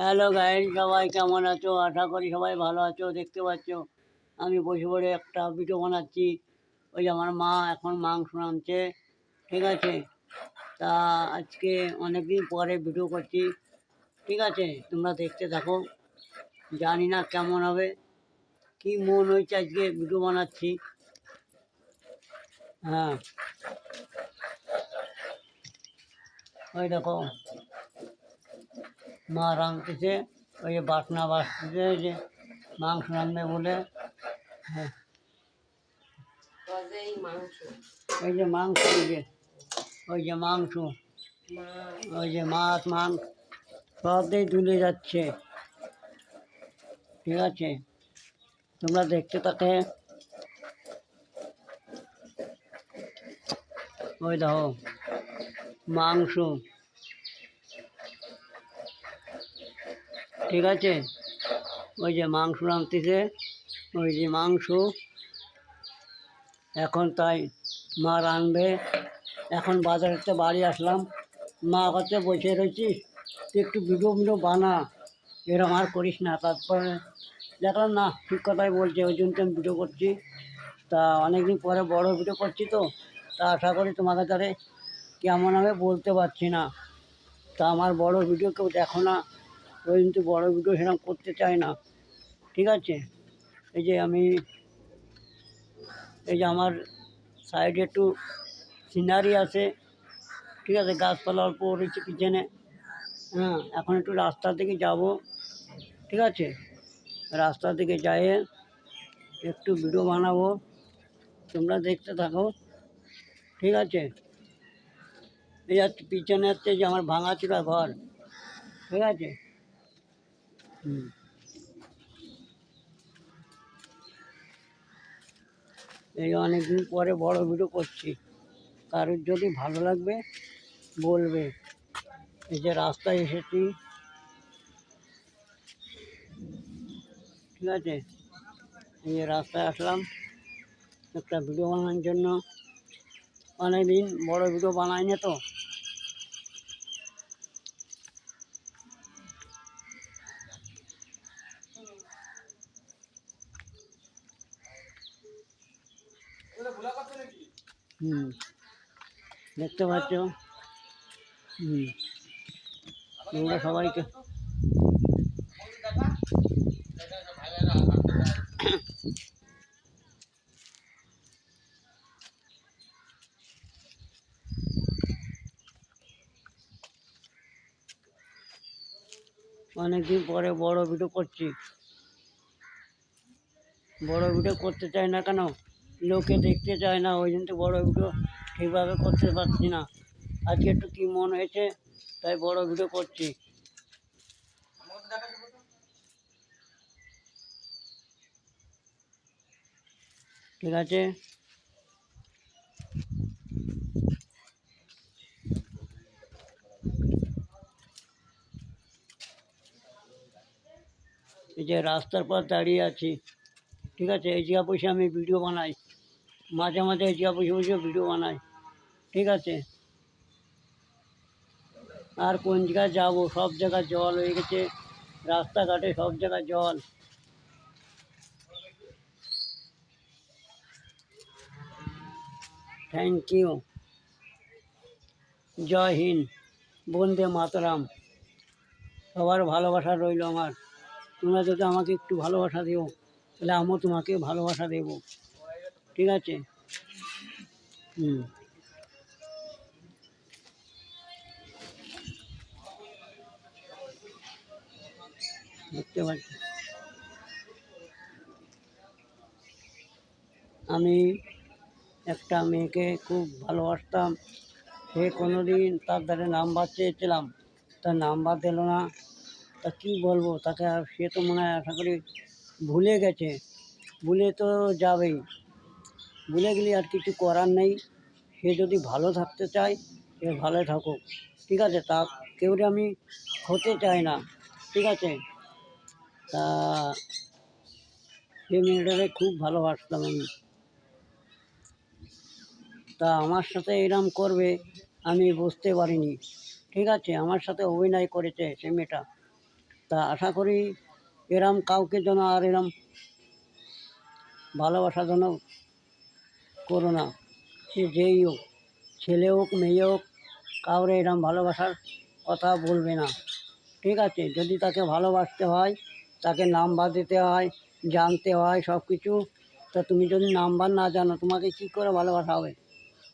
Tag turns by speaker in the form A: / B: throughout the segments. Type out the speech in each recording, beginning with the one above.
A: Hello guide সবাই কেমন আছো? আশা করি সবাই ভালো আছো, দেখতে পাচ্ছ। আমি বসে পড়ে একটা ভিডিও বানাচ্ছি। ওই যে আমার মা এখন মাংস রাঁধছে ঠিক আছে? তা আজকে অনেক দিন পরে ভিডিও করছি, ঠিক আছে? তোমরা দেখতে থাকো। জানি না কেমন হবে। কি মন হয়েছে আজকে ভিডিও বানাচ্ছি? হ্যাঁ। ওই দেখো। মা রাঁধতেছে ওই যে বাটনা বাসতেছে, ওই যে মাংস রাঁধবে বলে। হ্যাঁ ওই যে মাংস, ওই যে ওই যে মাংস, ওই যে মাছ, মাংস, সবটাই তুলে যাচ্ছে। ঠিক আছে? তোমরা দেখতে থাকে। ওই দেখো, মাংস। ঠিক আছে? ওই যে মাংস রাঁধতেছে ওই যে মাংস। এখন তাই মা রাঁধবে। এখন বাজারেতে বাড়ি আসলাম। মা কাছে বসে রয়েছিস তুই একটু ভিডিও ভিডিও বানা। এরকম আর করিস না। তারপরে দেখলাম না, ঠিক কথাই বলছে। ওই জন্য আমি ভিডিও করছি। তা অনেকদিন পরে বড় ভিডিও করছি তো। তা আশা করি তোমাদের দ্বারে কেমন হবে বলতে পারছি না। তা আমার বড় ভিডিও কেউ দেখো না। ওই কিন্তু বড় ভিডিও সেরকম করতে চায় না, ঠিক আছে? এই যে আমি, এই যে আমার সাইডে একটু সিনারি আছে, ঠিক আছে? গাছপালা অল্প রয়েছে পিছনে। হ্যাঁ এখন একটু রাস্তার দিকে যাব, ঠিক আছে? রাস্তার দিকে যাই একটু ভিডিও বানাবো। তোমরা দেখতে থাকো, ঠিক আছে? এই পিছনে হচ্ছে যে আমার ভাঙাচোরা ঘর, ঠিক আছে? এই অনেকদিন পরে বড় ভিডিও করছি। কারোর যদি ভালো লাগবে, বলবে। এই যে রাস্তায় এসেছি। ঠিক আছে? এই যে রাস্তায় আসলাম। একটা ভিডিও বানানোর জন্য। অনেকদিন বড় ভিডিও বানাইনি তো। হুম। দেখতে পাচ্ছ? হুম। তোমরা সবাইকে অনেকদিন পরে বড় ভিডিও করছি। বড় ভিডিও করতে চাই না কেন? লোকে দেখতে চায় না, ওই জন্য তো বড় ভিডিও ঠিকভাবে করতে পারছি না। আজকে একটু কী মন হয়েছে, তাই বড় ভিডিও করছি। ঠিক আছে? এই যে রাস্তার পর দাঁড়িয়ে আছি, ঠিক আছে? এই জায়গা বসে আমি ভিডিও বানাই। মাঝে মাঝে যা বসে বসে ভিডিও বানাই ঠিক আছে? আর কোন জায়গায় যাব? সব জায়গায় জল হয়ে গেছে। রাস্তাঘাটে সব জায়গায় জল। থ্যাংক ইউ জয় হিন্দ। বন্দে মাতরাম। সবার ভালোবাসা রইল আমার। তোমরা যদি আমাকে একটু ভালোবাসা দিও, তাহলে আমিও তোমাকে ভালোবাসা দেব। ঠিক আছে? হুম। দেখতে পাচ্ছি। আমি একটা মেয়েকে খুব ভালোবাসতাম। সে কোনো দিন তার দ্বারা নাম্বার চেয়েছিলাম। তার নাম্বার দিল না। তা কী বলব? তাকে সে তো মনে হয় আশা করি ভুলে গেছে। ভুলে তো যাবেই। ভুলে গেলে আর কিছু করার নেই। সে যদি ভালো থাকতে চায়, সে ভালো থাকুক। ঠিক আছে, তা কেউ আমি হতে চাই না। ঠিক আছে? তা সে মেয়েটাকে খুব ভালোবাসতাম আমি। তা আমার সাথে এরম করবে আমি বুঝতে পারিনি। ঠিক আছে, আমার সাথে অভিনয় করেছে সে মেয়েটা। তা আশা করি এরম কাউকে যেন আর এরম ভালোবাসা যেন করো না। সে যেই হোক, ছেলে হোক, মেয়ে হোক, কাউরে এরম ভালোবাসার কথা বলবে না। ঠিক আছে, যদি তাকে ভালোবাসতে হয়, তাকে নাম্বার দিতে হয়, জানতে হয় সব কিছু তা তুমি যদি নাম্বার না জানো, তোমাকে কী করে ভালোবাসা হবে?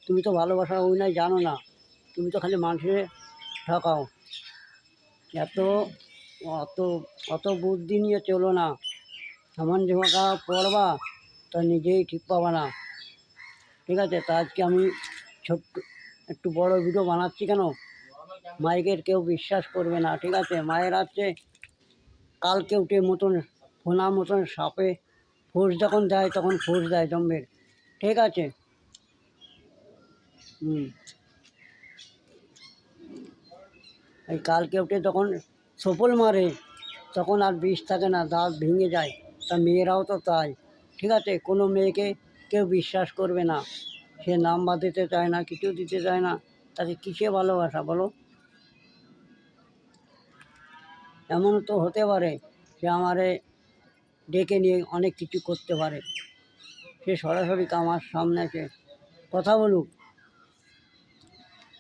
A: তুমি তো ভালোবাসা ওই অভিনয় জানো না। তুমি তো খালি মানুষের ঠকাও। এত, অত অত বুদ্ধি নিয়ে চলো না। এমন ঝোঁকা পড়বা, তা নিজেই ঠিক পাবা না। ঠিক আছে, তা আজকে আমি ছোট্ট, একটু বড় ভিডিও বানাচ্ছি কেন? মাইকের কেউ বিশ্বাস করবে না, ঠিক আছে? মায়ের আছে কালকে উঠে মতন, ফোনা মতন সাপে ফোর্স যখন দেয়, তখন ফোর্স দেয় জম্বের, ঠিক আছে? হুম। এই কালকে উঠে তখন সফল মারে, তখন আর বিষ থাকে না, দাঁত ভেঙে যায়, তা মেয়েরাও তো তাই, ঠিক আছে? কোনো মেয়েকে কেউ বিশ্বাস করবে না। সে নাম্বার দিতে চায় না, কিছু দিতে চায় না। তাকে কিসে ভালোবাসা বলো? এমন তো হতে পারে সে আমারে ডেকে নিয়ে অনেক কিছু করতে পারে। সে সরাসরি আমার সামনে এসে কথা বলুক।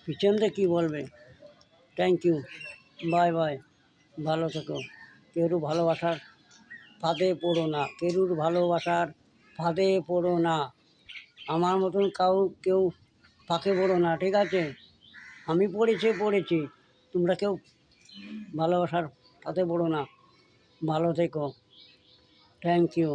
A: পিছন থেকে কী বলবে? থ্যাংক ইউ বাই বাই ভালো থেকো। কেরু ভালোবাসার ফাঁদে পড়ো না। কেরুর ভালোবাসার ফাঁদে পড়ো না। আমার মতন কাউ, কেউ ফাঁকে পড়ো না, ঠিক আছে? আমি পড়েছি পড়েছি। তোমরা কেউ ভালোবাসার ফাঁদে পড়ো না। ভালো থেকো। Thank you